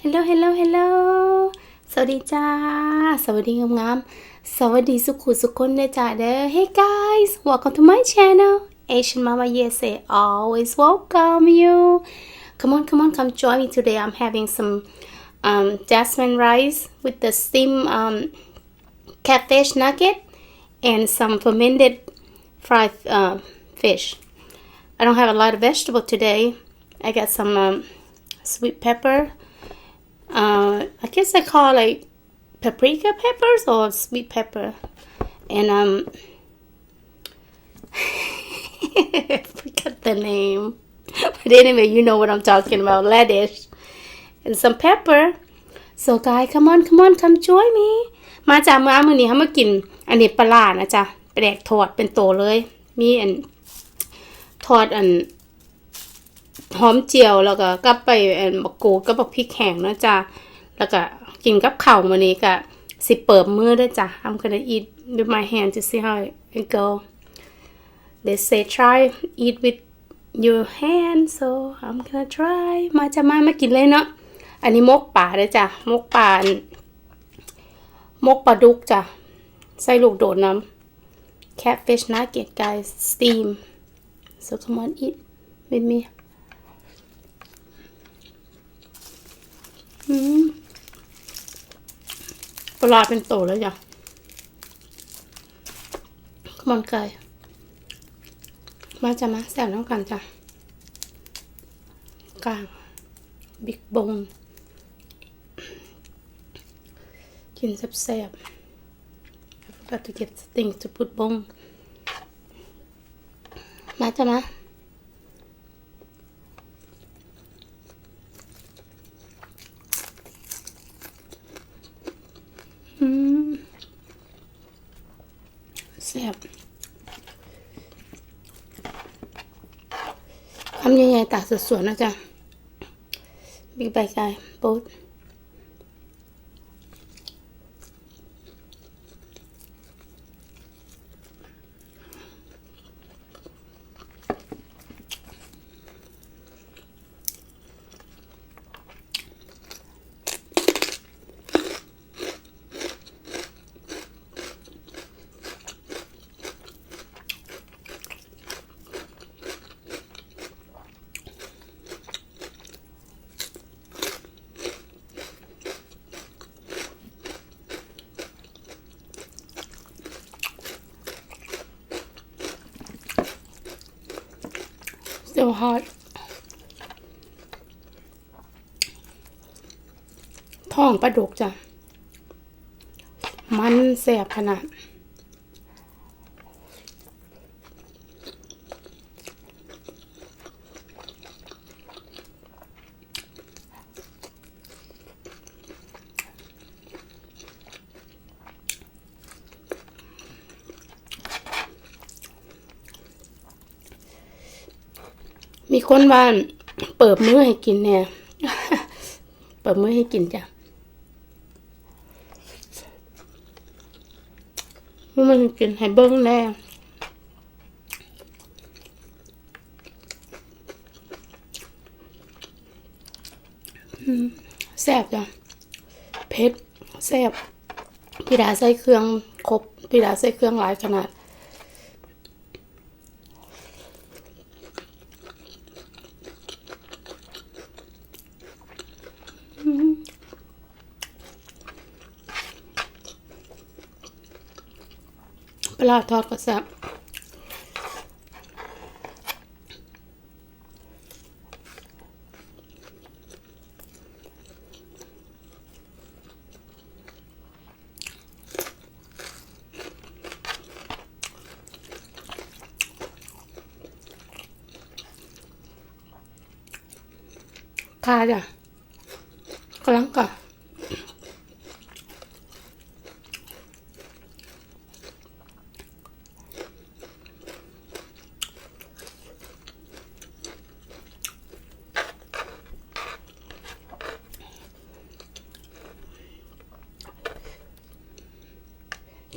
Hello Hello Hello สวัสดีจ้า สวัสดีงามๆ สวัสดีสุขุสุขคนนะจ้าเด้อ Hey guys welcome to my channel Asian Mama USA always welcome you come on come on come join me today I'm having some um, jasmine rice with the steam um, catfish nugget and some fermented fried uh, fish I don't have a lot of vegetable today I got some um, sweet pepper uh, I guess I call like paprika peppers or sweet pepper, and um, I forgot the name, but anyway, you know what I'm talking about, radish, and some pepper. So guys, come on, come on, come join me. มาจากเมื่อมื้อนี้เขามากินอันนี้ปลาร้านะจ๊ะแปลกทอดเป็นโตเลย มีอันทอดอัน หอมเจียวแล้วก็กับไปเอ่อบักกูกับบักพริกแห้งนะจ้ะแล้วก็กินกับข้าวมื้อนี้ก็สิเปิบมือด้วยจ้ะ I'm gonna eat with my hand to see how it go they say try eat with your hand so I'm gonna try มาจะมามากินเลยเนาะอันนี้มกป่าด้วยจ้ะมกป่านมกปลาดุกจ้ะใส่ลูกโดดน้ำ catfish nugget guys steam so come on eat with me อืม ปลาเป็นโตแล้วจ้ะขมอนไก่ มาจะมาแซวน้ำกันจ้ะกลาง บิ๊กบงกินแซ่บๆ I forgot to get things to put bone มาจะมา อืมแซ่บคำใหญ่ๆตักสดๆนะจ๊ะบิ๊กใบไก่โป๊ด อตท้องปลาดุกจ้ะ มันแสบขนาด มีคนว่าเปิดมือให้กินเนี่ยเปิดมือให้กินจ้ะมันกินให้เบิ้งแน่แซ่บจ้ะเผ็ดแซ่บพี่ดาใส่เครื่องครบพี่ดาใส่เครื่องหลายขนาด ปลาทอดก็แซ่บค่ะจ้ะกำลังก่อน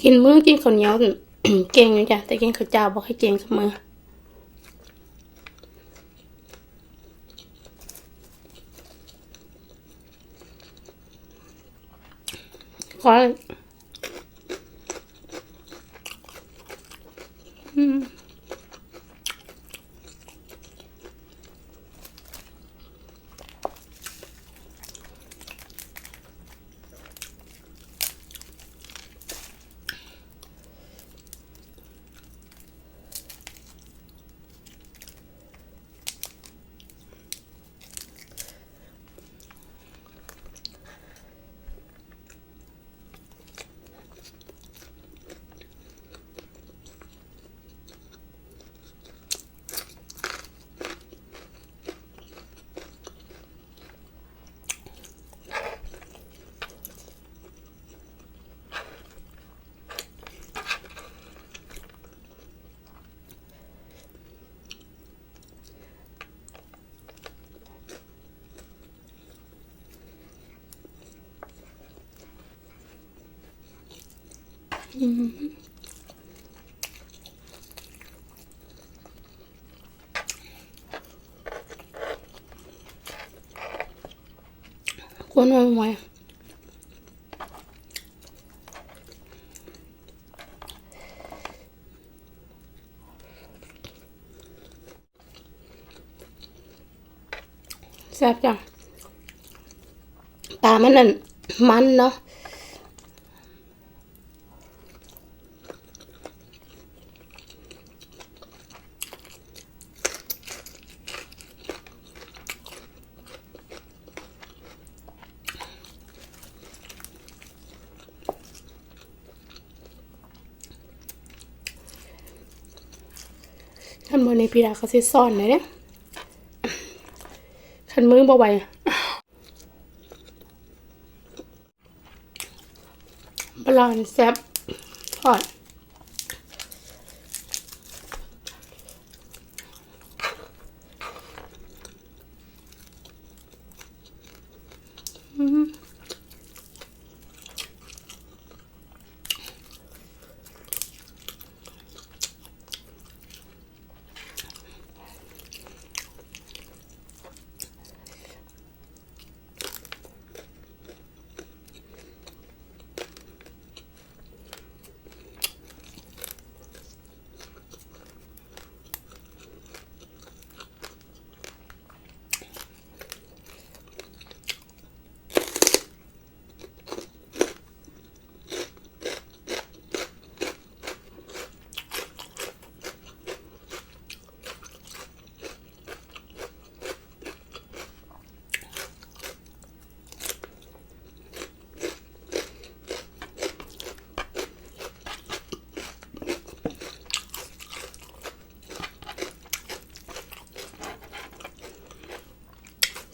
กินมือกินข้าวเหนียวเก่งอยู่จ้ะแต่กินข้าวเจ้าบอกให้เก่งกับมือขออืม กวนไว้แซ่บจังปลามันนั่นมันเนาะ ขันมือในพีดาเขาซิซ่อนเลยเนี่ยขันมือบ่ไหวปลานแซ่บทอดอืม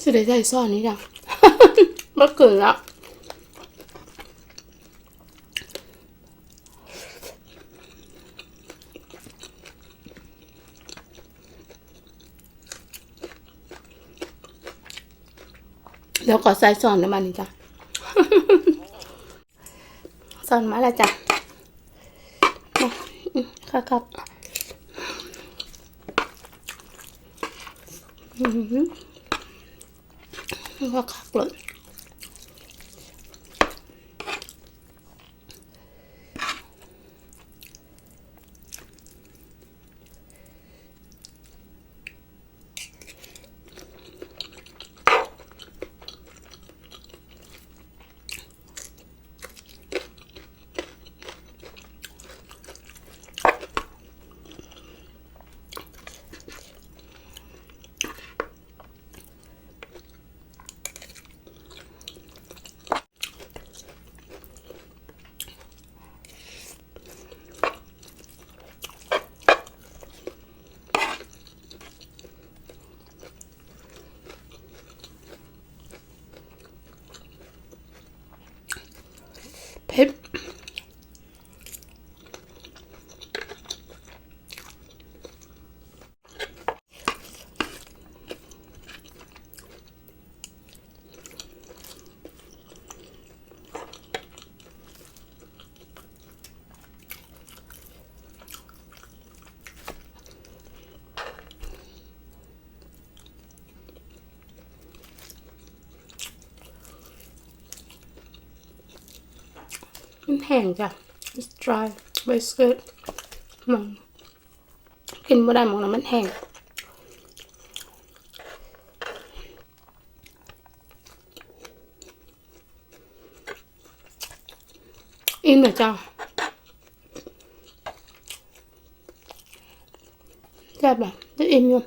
สิได้ใส่ซ่อนนี่จ้ะบ่เกินแล้วเดี๋ยวขอใส่ซ่อนน้ำมันนี่จ้ะซ่อนมาแล้วจ้ะครับครับ อือ หือว่า คั แห้งจ้ะ it's dry but it's good มันกินไม่ได้มองนะมันแห้งอิ่มเหรอจ้าแซ่บแบบจะอิ่มอยู่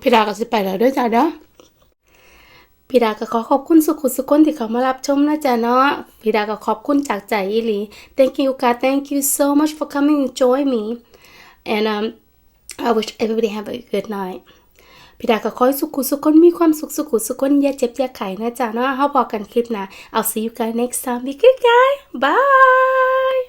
พี่ดาก็สิไปแล้วด้วยจ้าเด้อ พี่ดาก็ขอขอบคุณสุขุสุขคนที่เขามารับชมนะจ๊ะเนาะพี่ดาก็ขอบคุณจากใจอีหลี thank you God thank you so much for coming and join me and um I wish everybody have a good night พี่ดาก็ขอให้สุขุสุขคนมีความสุขสุขุสุขคนอย่าเจ็บอย่าไข้นะจ๊ะเนาะเฮาพอกันคลิปหนะ I'll see you guys next time be good guy bye